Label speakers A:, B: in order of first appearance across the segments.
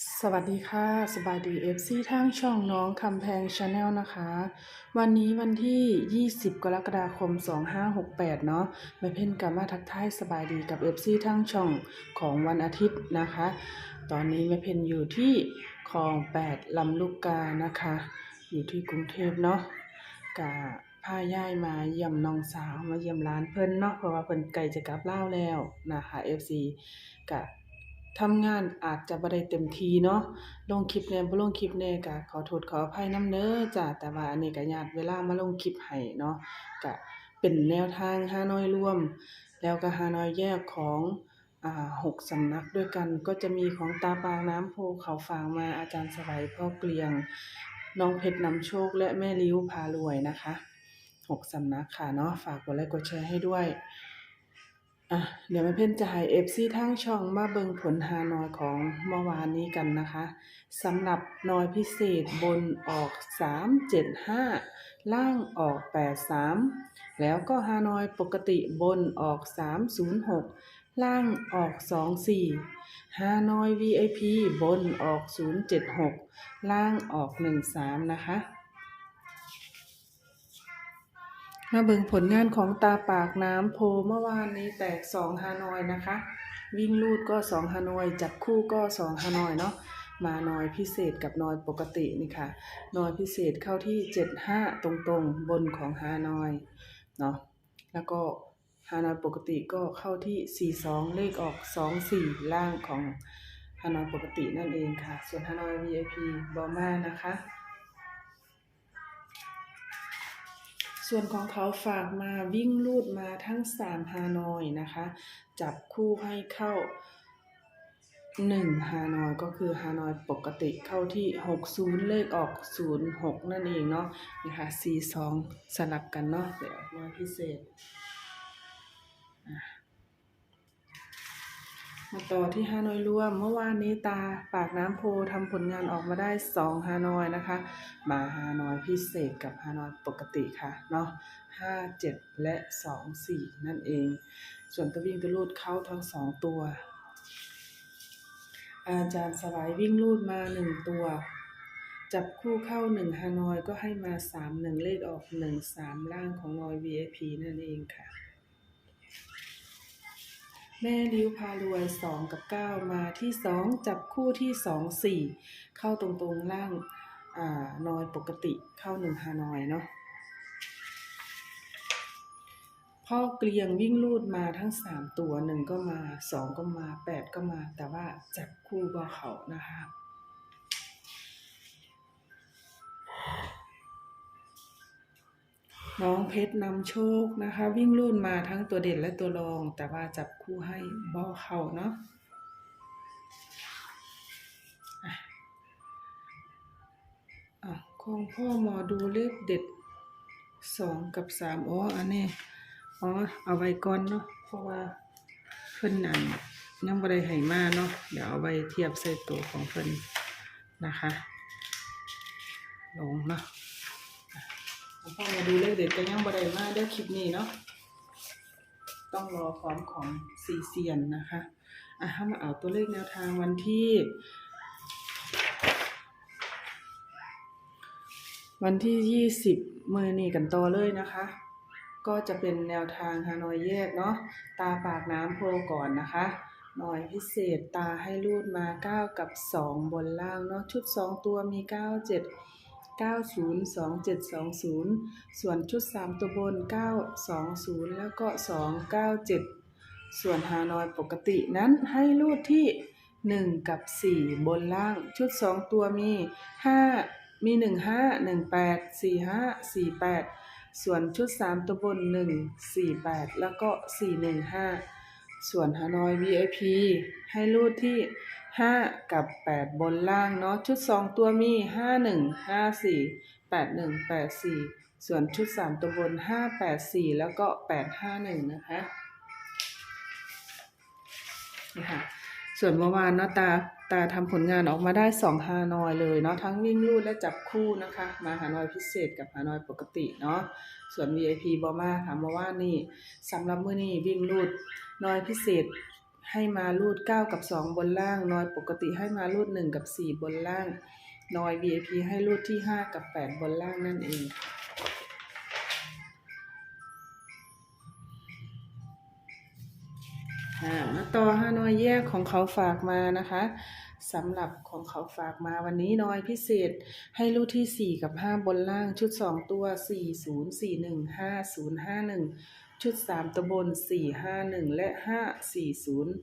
A: สวัสดีค่ะ สบายดีเอฟซีทางช่องน้องคำแพงชาแนลนะคะ วันนี้วันที่ 20 กรกฎาคม 2568 เนาะแม่เพ่นกลับมาทักทายสบายดีกับเอฟซีทางช่องของวันอาทิตย์นะคะ ตอนนี้แม่เพ่นอยู่ที่คลอง 8 ลำลูกกานะคะ อยู่ที่กรุงเทพเนาะกะพาย่ายมาเยี่ยมน้องสาวมาเยี่ยมร้านเพิ่นเนาะเพราะว่าเพิ่นไกลจะกลับเล่าแล้วนะคะ FC กะ ทำงานอาจจะบ่ได้เต็มทีเนาะ ลงคลิปแหน่บ่ลงคลิปแหน่ก็ขอโทษขออภัยนำเด้อจ้ะแต่ว่าอันนี้ก็ญาติเวลามาลงคลิปให้เนาะก็เป็นแนวทางฮานอยร่วม แล้วก็ฮานอยแยกของอ่า6สำนักด้วยกันก็จะมีของตาปางน้ำโพเขาฝากมาอาจารย์สวัยพ่อเกลียง น้องเพชรนำโชคและแม่ลิ้วพารวยนะคะ6สำนักค่ะเนาะฝากกดไลค์กดแชร์ให้ด้วย อะเดี๋ยวแม่เพ่นจะให้ FC ทางช่องมาเบิงผลฮานอยของเมื่อวานนี้กันนะคะสำหรับนอยพิเศษบนออก 375 ล่างออก 83 แล้วก็ฮานอยปกติบนออก 306 ล่างออก 24 ฮานอย VIP บนออก 076 ล่างออก 13 นะคะ มาเบิ่งผลงานของตาปากน้ำโพเมื่อวานนี้แตกสองฮานอยนะคะ วิ่งลูดก็สองฮานอย จับคู่ก็สองฮานอยเนาะมานอยพิเศษกับนอยปกตินี่ค่ะนอยพิเศษเข้าที่เจ็ดห้าตรงๆ บนของฮานอยเนาะแล้วก็ฮานอยปกติก็เข้าที่สี่สองเลขออกสองสี่ล่างของฮานอยปกตินั่นเองค่ะ ส่วนฮานอย VIP บอมานะคะ ส่วนของเขาฝากมาวิ่งลูดมาทั้งสามฮานอยนะคะ จับคู่ให้เข้าหนึ่งฮานอยก็คือฮานอยปกติเข้าที่หกศูนย์เลขออกศูนย์หกนั่นเองเนาะนะคะสี่สองสลับกันเนาะเดี๋ยวมาพิเศษมาต่อที่ฮานอยรวม เมื่อวานนี้ตาปากน้ำโพทำผลงานออกมาได้สองฮานอยนะคะ มาฮานอยพิเศษกับฮานอยปกติค่ะเนาะห้าเจ็ดและสองสี่นั่นเอง ส่วนตัววิ่งตัวลูดเข้าทั้งสองตัว อาจารย์สลายวิ่งลูดมาหนึ่งตัว จับคู่เข้าหนึ่งฮานอยก็ให้มาสามหนึ่งเลขออกหนึ่งสามล่างของนอย VIP นั่นเองค่ะแม่ลิ้วพารวยสองกับเก้ามาที่สองจับคู่ที่สองสี่เข้าตรงๆล่าง นอยปกติเข้าหนึ่งฮานอยเนาะพ่อเกลียงวิ่งลูดมาทั้งสามตัวหนึ่งก็มาสองก็มาแปดก็มา แต่ว่าจับคู่บ่เขานะคะน้องเพชรนำโชคนะคะ วิ่งลูดมาทั้งตัวเด่นและตัวรอง แต่ว่าจับคู่ให้บ่เขาเนาะ ของพ่อหมอดูเลขเด็ดสองกับสามอ๋ออันนี้อ๋อเอาไว้ก่อนเนาะเพราะว่าเพิ่นนั่นยังบ่ได้ให้มาเนาะเดี๋ยวเอาไว้เทียบใส่ตัวของเพิ่นนะคะลงเนาะของพ่อมาดูเลขเด็ดก็ยังบ่ได้มาเด้คลิปนี้เนาะต้องรอพร้อมของซีเซียนนะคะอะถ้ามาเอาตัวเลขแนวทางวันที่ วันที่ 20 มือนี่กันต่อเลยนะคะ ก็จะเป็นแนวทางฮานอยแยกเนาะตาปากน้ำโพก่อนนะคะหน่อยพิเศษตาให้รูดมา 9 กับ 2 บนล่างเนาะชุด 2 ตัวมี 9 7 90 27 20 ส่วนชุด 3 ตัวบน 920 แล้วก็ 297 ส่วนฮานอยปกตินั้นให้รูดที่ 1 กับ 4 บนล่างชุด 2 ตัวมี 5 มีหนึ่งห้าหนึ่งแปดสี่ห้าสี่แปดส่วนชุดสามตัวบนหนึ่งสี่แปดแล้วก็สี่หนึ่งห้าส่วนฮานอย VIP ให้รูดที่ห้ากับแปดบนล่างเนาะ ชุดสองตัวมีห้าหนึ่งห้าสี่แปดหนึ่งแปดสี่ส่วนชุดสามตัวบนห้าแปดสี่แล้วก็แปดห้าหนึ่งนะคะนี่ค่ะส่วนเมื่อวานเนาะตา ตาทำผลงานออกมาได้สองฮานอยเลยเนาะทั้งวิ่งลู่และจับคู่นะคะ มาฮานอยพิเศษกับฮานอยปกติเนาะส่วน VIP บอมาค่ะเมื่านี่สำหรับมื้อนี้วิ่งลูดนอยพิเศษให้มารูดเก้ากับสองบนล่างนอยปกติให้มารูดหนึ่งกับสี่บนล่างนอย VIP ให้รูดที่ห้ากับแปดบนล่างนั่นเอง อ่าต่อฮานอยแยกของเขาฝากมานะคะสำหรับของเขาฝากมาวันนี้นอยพิเศษให้ลูกที่ 4 กับ 5 บนล่างชุด 2 ตัว 4 0 4 1 5 0 5 1 ชุด 3 ตัวบน 4 5 1 และ 5 4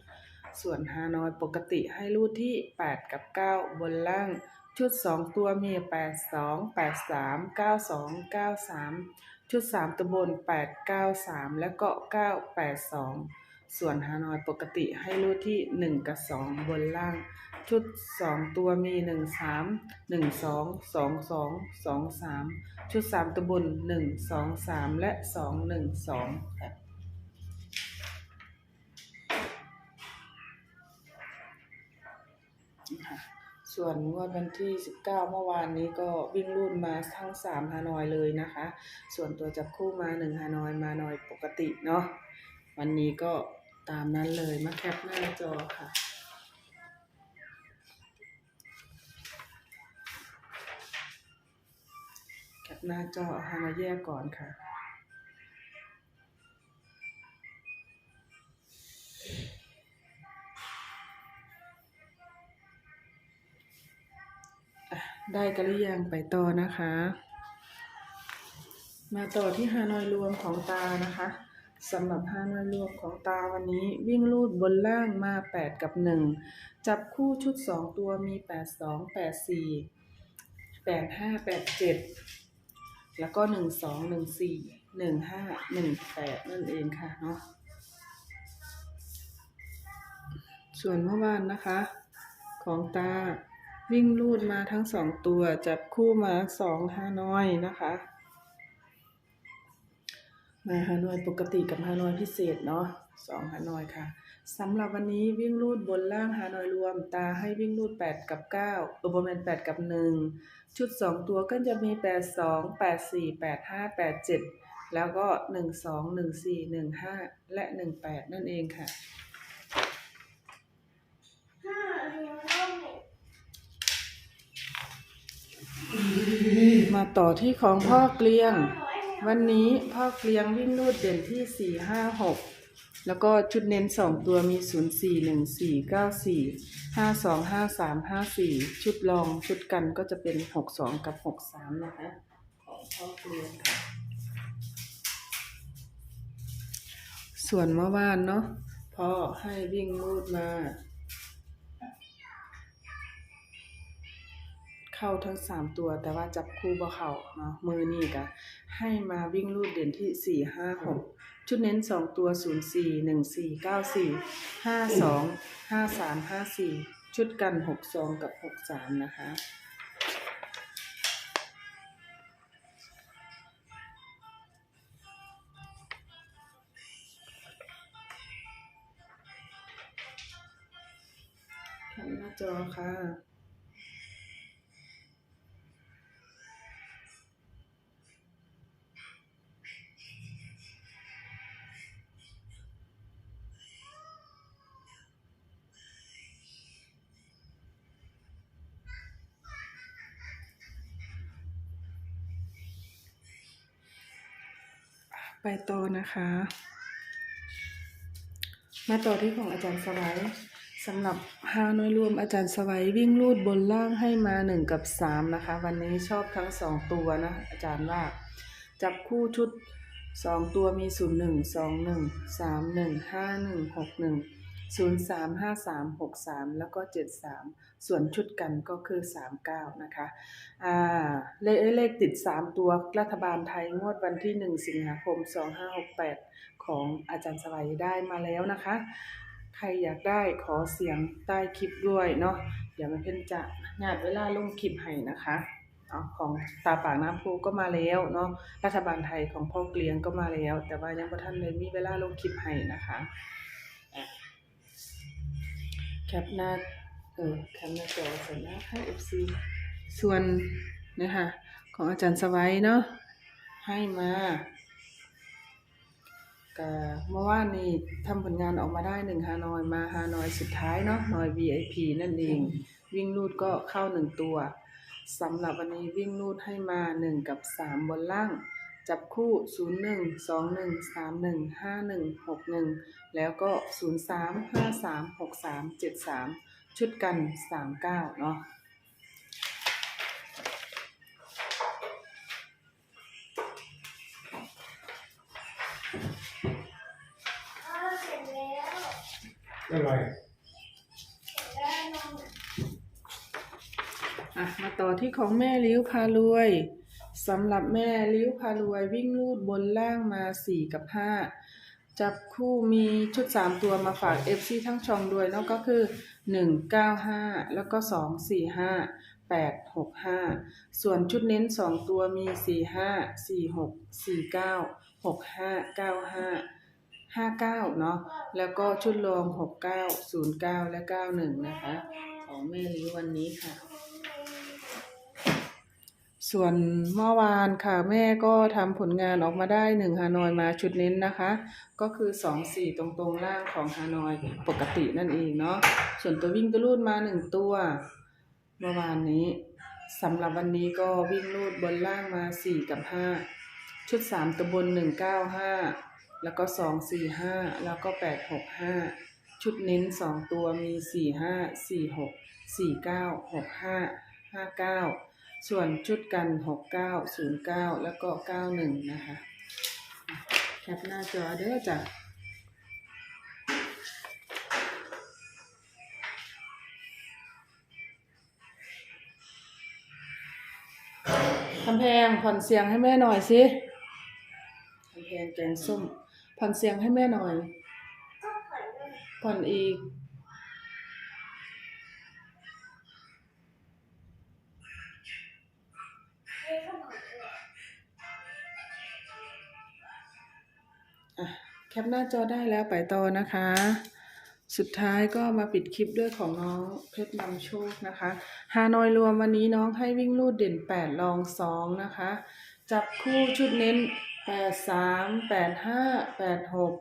A: 0 ส่วนฮานอยปกติให้ลูกที่ 8 กับ 9 บนล่าง ชุด 2 ตัวมี 8 2 8 3 9 2 9 3 ชุด 3 ตัวบน 8 9 3 และก็9 8 2 ส่วนฮานอยปกติให้รูดที่ 1 กับ 2 บนล่าง ชุด 2 ตัวมี 1 3 1 2 2 2 2 3 ชุด 3 ตัวบน 1 2 3 และ 2 1 2 ค่ะนี่ค่ะส่วนงวดวันที่ 19 เมื่อวานนี้ก็วิ่งรูดมาทั้ง 3 ฮานอยเลยนะคะ ส่วนตัวจับคู่มา 1 ฮานอย มานอยปกติเนาะวันนี้ก็ ตามนั้นเลยมาแคปหน้าจอค่ะแคปหน้าจอเอาฮามาแยกก่อนค่ะอะได้กันหรือยังไปต่อนะคะ มาต่อที่ฮานอยรวมของตานะคะ สำหรับฮานอยรวมของตาวันนี้วิ่งลูดบนล่างมา 8 กับ 1 จับคู่ชุด 2 ตัวมี 8 2 8 4 8 5 8 7 แล้วก็ 1 2 1 4 1 5 1 8 นั่นเองค่ะเนาะส่วนเมื่อวานนะคะ ของตาวิ่งลูดมาทั้งสองตัว จับคู่มาสองฮานอยนะคะ มาฮานอยปกติกับฮานอยพิเศษเนาะสองฮานอยค่ะสำหรับวันนี้วิ่งลูดบนล่างฮานอยรวม ตาให้วิ่งลูด 8 กับ 9เออประมาณ8กับ 1 ชุด 2 ตัวก็จะมี 8 2 8 4 8 5 8 7 แล้วก็ 1 2 1 4 1 5 และ 1 8 นั่นเองค่ะมาต่อที่ของพ่อเกลียง วันนี้พ่อเกลียงวิ่งลูดเด่นที่สี่ห้าหกแล้วก็ชุดเน้นสองตัวมีศูนย์สี่หนึ่งสี่เก้าสี่ห้าสองห้าสามห้าสี่ชุดรองชุดกันก็จะเป็นหกสองกับหกสามนะคะของพ่อเกลียงค่ะส่วนเมื่อวานเนาะพ่อให้วิ่งลูดมา เข้าทั้งสามตัวแต่ว่าจับคู่บ่เข้าเนาะมือนี่ก็ ให้มาวิ่งลูดเด่นที่สี่ห้าหกชุดเน้นสองตัวศูนย์สี่หนึ่งสี่เก้าสี่ห้าสองห้าสามห้าสี่ชุดกันหกสองกับหกสามนะคะ แคปหน้าจอค่ะ ไปต่อนะคะ มาต่อที่ของอาจารย์สวัยสำหรับฮานอยรวมอาจารย์สวัยวิ่งลูดบนล่างให้มาหนึ่งกับสามนะคะ วันนี้ชอบทั้งสองตัวนะ อาจารย์ว่า จับคู่ชุดสองตัวมีศูนย์หนึ่งสองหนึ่งสามหนึ่งห้าหนึ่งหกหนึ่ง ศูนย์สามห้าสามหกสามแล้วก็เจ็ดสามส่วนชุดกันก็คือสามเก้านะคะอ่าเลขเลขติดสามตัวรัฐบาลไทยงวดวันที่หนึ่งสิงหาคมสองห้าหกแปดของอาจารย์สวัยได้มาแล้วนะคะ ใครอยากได้ขอเสียงใต้คลิปด้วยเนาะเดี๋ยวมันเพิ่นจะงาดเวลาลงคลิปให้นะคะอของตาปากน้ำพูก็มาแล้วเนาะรัฐบาลไทยของพ่อเกลียงก็มาแล้ว แต่ว่ายังบ่ทันเลยมีเวลาลงคลิปให้นะคะอะ แคปหน้าเออแคปหน้าจอเสร็จแล้วให้ FC ส่วนนะคะของอาจารย์สวัยเนาะให้มาก็เมื่อวานนี้ทำผลงานออกมาได้หนึ่งฮานอยมาฮานอยสุดท้ายเนาะนอย VIP นั่นเอง วิ่งลูดก็เข้าหนึ่งตัวสำหรับวันนี้วิ่งลูดให้มาหนึ่งกับสามบนล่าง จับคู่ศูนย์หนึ่งสองหนึ่งสามหนึ่งห้าหนึ่งหกหนึ่งแล้วก็ศูนย์สามห้าสามหกสามเจ็ดสามชุดกันสามเก้าเนาะ
B: พ่อเสร็จแล้ว
C: อะไร
B: เสร็จแล้วนอน
A: อะ มาต่อที่ของแม่ลิ้วพารวย สำหรับแม่ลิ้วพารวยวิ่งลูดบนล่างมาสี่กับห้าจับคู่มีชุดสามตัวมาฝาก FC ทั้งช่องด้วยเนาะก็คือหนึ่งเก้าห้าแล้วก็สองสี่ห้าแปดหกห้าส่วนชุดเน้นสองตัวมีสี่ห้าสี่หกสี่เก้าหกห้าเก้าห้าห้าเก้าเนาะ แล้วก็ชุดรองหกเก้าศูนย์เก้าและเก้าหนึ่งนะคะ ของแม่ลิ้ววันนี้ค่ะ ส่วนเมื่อวานค่ะแม่ก็ทำผลงานออกมาได้หนึ่งฮานอยมาชุดเน้นนะคะ ก็คือสองสี่ตรงตรงๆล่างของฮานอยปกตินั่นเองเนาะส่วนตัววิ่งตัวรูดมาหนึ่งตัว เมื่อวานนี้สำหรับวันนี้ก็วิ่งรูดบนล่างมาสี่กับห้าชุดสามตัวบนหนึ่งเก้าห้าแล้วก็สองสี่ห้าแล้วก็แปดหกห้าชุดเน้นสองตัวมีสี่ห้าสี่หกสี่เก้าหกห้าห้าเก้า ส่วนชุดกันหกเก้าศูนย์เก้าแล้วก็เก้าหนึ่งนะคะแคปหน้าจอเด้อจ้ะคำแพงผ่อนเสียงให้แม่หน่อยสิคำแพงแกงส้มผ่อนเสียงให้แม่หน่อย
B: ก็ผ่อนเลย
A: ผ่อนอีก ปหน้าจอได้แล้วไปต่อนะคะ สุดท้ายก็มาปิดคลิปด้วยของน้องเพชรนำโชคนะคะฮานอยรวมวันนี้น้องให้วิ่งลูดเด่นแปดลองสองนะคะ จับคู่ชุดเน้นแปดสามแปดห้าแปดหก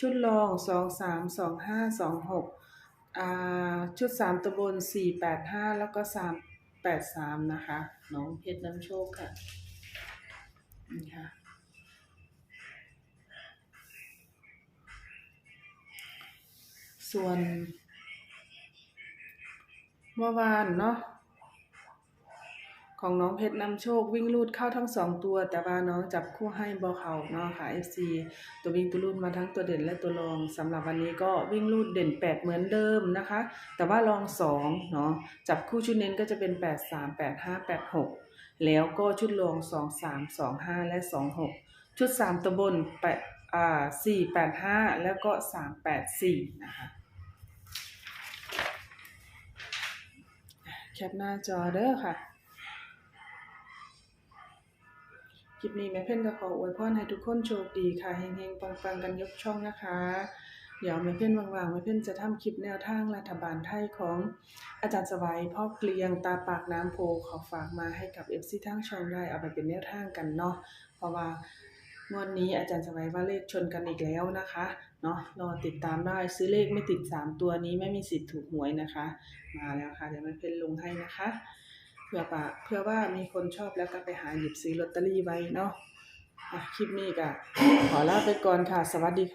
A: ชุดรองสองสามสองห้าสองหกอ่าชุดสามตัวบนสี่แล้วก็สามแปดสามนะคะ น้องเพชรนำโชคค่ะนี่ค่ะ ส่วนเมื่อวานเนาะของน้องเพชรนำโชควิ่งลูดเข้าทั้งสองตัว แต่ว่าน้องจับคู่ให้บอเขาเนาะค่ะ FC ตัววิ่งตัวลูดมาทั้งตัวเด่นและตัวรองสำหรับวันนี้ก็วิ่งลูดเด่น 8 เหมือนเดิมนะคะ แต่ว่ารอง2เนาะจับคู่ชุดเน้นก็จะเป็น 8 3 8 5 8 6 แล้วก็ชุดรอง2 3 2 5 และ 2 6 ชุด 3 ตัวบน8อ่า4 8 5 แล้วก็ 3 8 4 นะคะ แคปหน้าจอเด้อค่ะ คลิปนี้แม่เพ่นก็ขออวยพรให้ทุกคนโชคดีค่ะเฮงๆปังๆกันยกช่องนะคะ เดี๋ยวแม่เพ่นว่างๆแม่เพ่นจะทำคลิปแนวทางรัฐบาลไทยของอาจารย์สวัยพ่อเกลียงตาปากน้ำโพขอฝากมาให้กับ FC ทางช่องได้เอาไปเป็นแนวทางกันเนาะเพราะว่างวดนี้อาจารย์สวัยว่าเลขชนกันอีกแล้วนะคะ เนาะรอติดตามได้ซื้อเลขไม่ติด 3 ตัวนี้ไม่มีสิทธิ์ถูกหวยนะคะ มาแล้วค่ะเดี๋ยวมันเพ่นลงให้นะคะเพื่อปะเพื่อว่ามีคนชอบแล้วก็ไปหาหยิบซื้อลอตเตอรี่ไว้เนาะะคลิปนี้ก็ขอลาไปก่อนค่ะ สวัสดีค่ะ